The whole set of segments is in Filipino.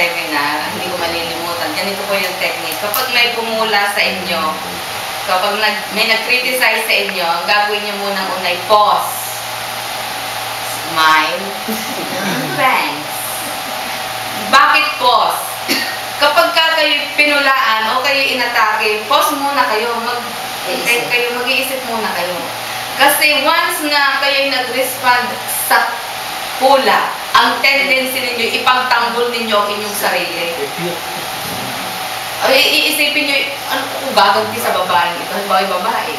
seminar, hindi ko malilimutan. Ganito po yung technique. Kapag may pumula sa inyo, kapag nag, may nag-criticize sa inyo, ang gagawin niyo muna unay pause. Smile. Thanks. Bakit pause? Kapag ka kayo pinulaan o kayo inatake, pause muna kayo. Mag, Iisip. kayo, mag-iisip muna kayo. Kasi once na kayo nag-respond sa pula, ang tendency ninyo, ipagtanggol ninyo ang inyong sarili. Ay, iisipin nyo, ano kung gaganti sa babae ito? Halimbawa yung babae.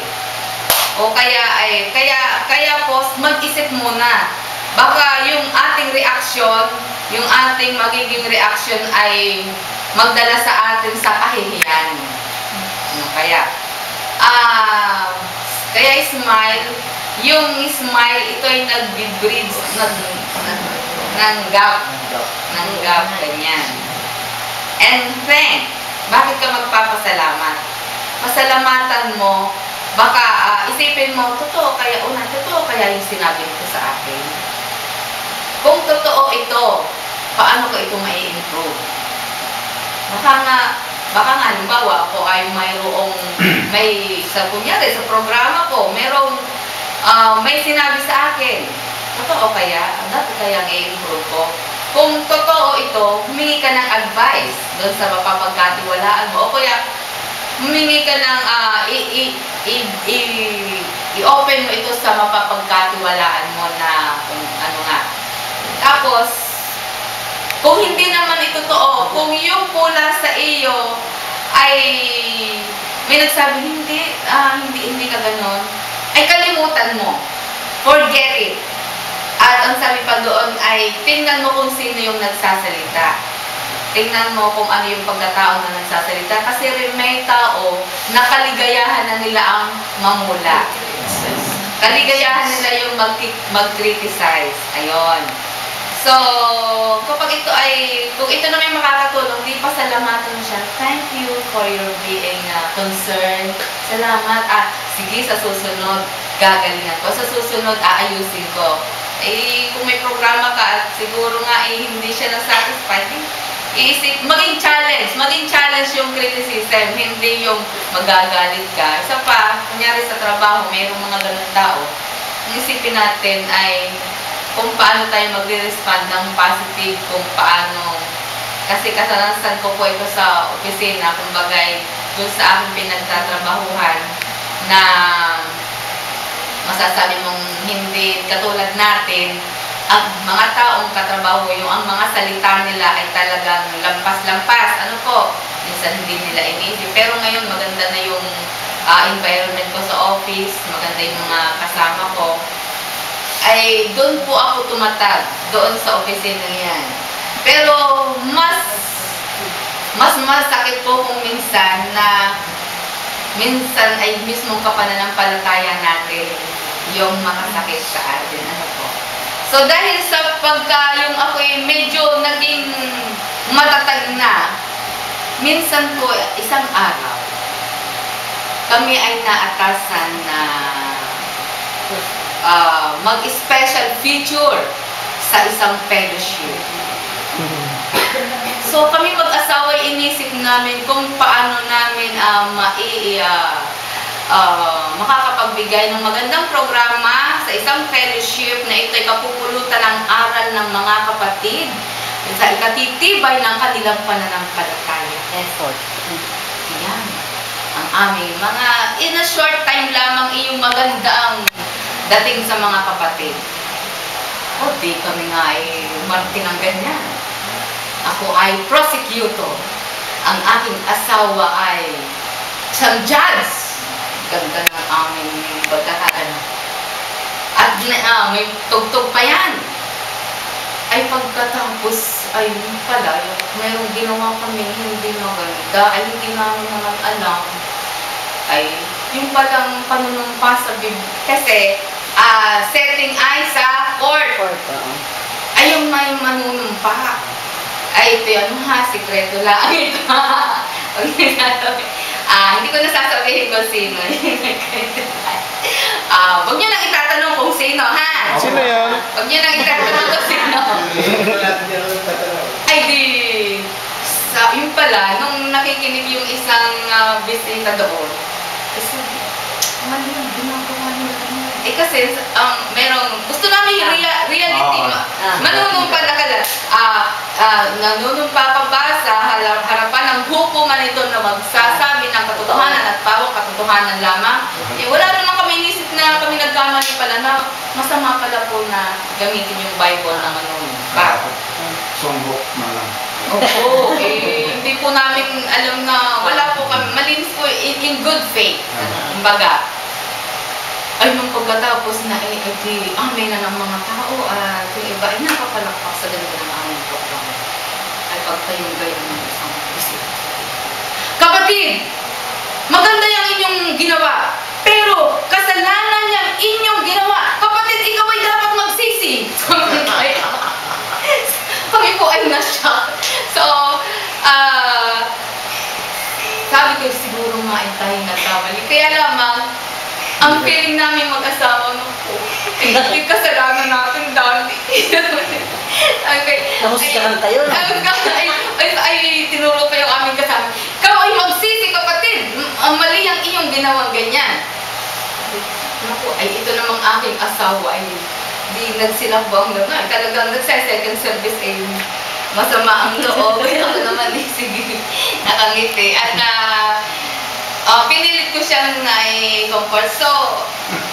O kaya, ay, kaya, kaya po, mag-isip muna. Baka yung ating reaksyon, yung ating magiging reaksyon ay magdala sa atin sa kahihiyan. Ano kaya? Ah, kaya smile, yung smile, ito ay nag-bridge, nag, nag, ng gap, ng gap, ganyan. And then, bakit ka magpapasalamat? Pasalamatan mo, baka ah, isipin mo, totoo kaya una, totoo kaya yung sinabi nito sa akin. Kung totoo ito, paano ko ito mai-improve? Baka nga, baka nga, halimbawa, ako ay mayroong, may, sa kunyari, sa programa ko, merong, ah, may sinabi sa akin, totoo kaya? Dati kaya i-improve ko? Kung totoo ito, humingi ka ng advice doon sa mapapagkatiwalaan mo. O kaya, humingi ka ng, i- i-open mo ito sa mapapagkatiwalaan mo na kung ano nga. Tapos, kung hindi naman ito totoo, kung yung pula sa iyo ay may nagsabi, hindi, ah, hindi, hindi ka ganon, ay kalimutan mo. Forget it. At ang sabi pa doon ay, tingnan mo kung sino yung nagsasalita. Tingnan mo kung ano yung pagkatao na nagsasalita. Kasi may tao na kaligayahan na nila ang mamula. Kaligayahan nila yung mag- mag-criticize. Ayun. So, kapag ito ay, kung ito na may makakatulong, di pasalamatan mo siya. Thank you for your being uh, concerned. Salamat. At sige, sa susunod, gagalingan ko. Sa susunod, aayusin ko. Eh, kung may programa ka at siguro nga eh, hindi siya na-satisfied, eh, iisip, maging challenge, maging challenge yung criticism, hindi yung magagalit ka. Isa pa, kunyari sa trabaho, mayroong mga ganun tao, isipin natin ay kung paano tayo magre-respond ng positive, kung paano, kasi kasanasan ko po ito sa opisina, kumbaga doon sa aking pinagtatrabahuhan, na masasabi mong hindi katulad natin, ang mga taong katrabaho, yung ang mga salita nila ay talagang lampas-lampas. Ano po? Minsan hindi nila inisip. Pero ngayon maganda na yung ah, environment ko sa office, maganda yung mga kasama ko. Ay doon po ako tumatag, doon sa opisina yan. Pero mas mas masakit po kung minsan na minsan ay mismong kapananampalataya natin yung makasakit sa atin. Ano po? So dahil sa pagka yung ako'y medyo naging matatag na, minsan po isang araw, kami ay naatasan na ah, mag-special feature sa isang fellowship. So kami mag-asawa inisip namin kung paano namin uh, mai ah, ah, makakapagbigay ng magandang programa sa isang fellowship na ito'y kapupulutan ng aral ng mga kapatid sa ikatitibay ng kanilang pananampalataya. Effort. Yan. Ang aming mga, in a short time lamang iyong magandang dating sa mga kapatid. O, di kami nga ay umarte ng ganyan. Ako ay prosecutor. Ang aking asawa ay isang judge. Ganda ng aming pagkakaano. At ah, may tugtog pa yan. Ay pagkatapos, ay pala, mayroong ginawa kami hindi maganda, ay hindi namin naman alam. Ay, yung palang panunumpa sa bib... Kasi, ah, setting ay sa court. Oo. Ay, yung may manunumpa. Ay, ito yan ha, sikreto lang ito. Pag ah, hindi ko na sasabihin kung sino. ah, huwag niyo nang itatanong kung sino, ha? Sino yan? Huwag niyo nang itatanong kung sino. Ay, di. sa, yun pala, nung nakikinig yung isang ah, bisita doon, kasi, mali yung ginagawa nila. Eh kasi, ang merong, gusto namin yung rea- reality, Ah. manunumpa na ka na, ah, ah, nanunumpa pa ba sa hala- harapan ng hukuman ito na magsasabi ng katotohanan at pawang katotohanan lamang? Eh, wala naman kami inisip na kami nagkamali pala na masama pala po na gamitin yung Bible ng ano, ba? Songbok na lang. Opo, eh, hindi po namin alam na wala po kami, malinis po in, in good faith. Kumbaga, ay nung pagkatapos na eh, eh, di, amin na ng mga tao, at yung iba ay nakapalakpak sa ganito ng aming program. Ay pagtayong gayon ng isang bisita. Kapatid, maganda yung inyong ginawa, pero kasalanan niyang inyong ginawa. Kapatid, ikaw ay dapat magsisi. Kami po ay na-shock. So, ah, sabi ko siguro nga ay tayo nagkamali. Kaya lamang, ang feeling namin mag-asawa no po, yung kasalanan natin dati. okay. Namusikahan kayo? Ay, ay, ay, ay, tinuro pa yung aming kasama. Ikaw ay magsisi, kapatid. Ang mali ang iyong ginawang ganyan. Naku, ay ito namang aking asawa ay di nagsilabang naman. Talagang nagsa-second service ay masama ang loob. Ako naman eh, sige, nakangiti. At ah, ah, pinilit ko siyang na-comfort. So,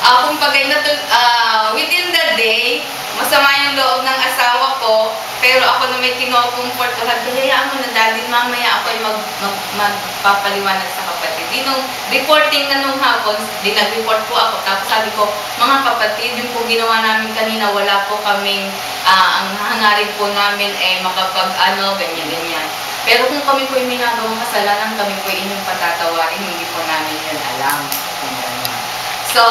uh, kumbaga, natul- ah, within the day, masama yung loob ng asawa ko, pero ako na may kino-comfort ko, sabi, mo na daddy, mamaya ako ay mag, mag, magpapaliwanag sa kapatid. Di nung reporting na nung hapon, di nag-report po ako, tapos sabi ko, mga kapatid, yung po ginawa namin kanina, wala po kaming, ah, ang hangarin po namin eh makapag ano, ganyan-ganyan. Pero kung kami po yung minagawang kasalanan, kami po inyong patatawarin, hindi po namin yun alam. So,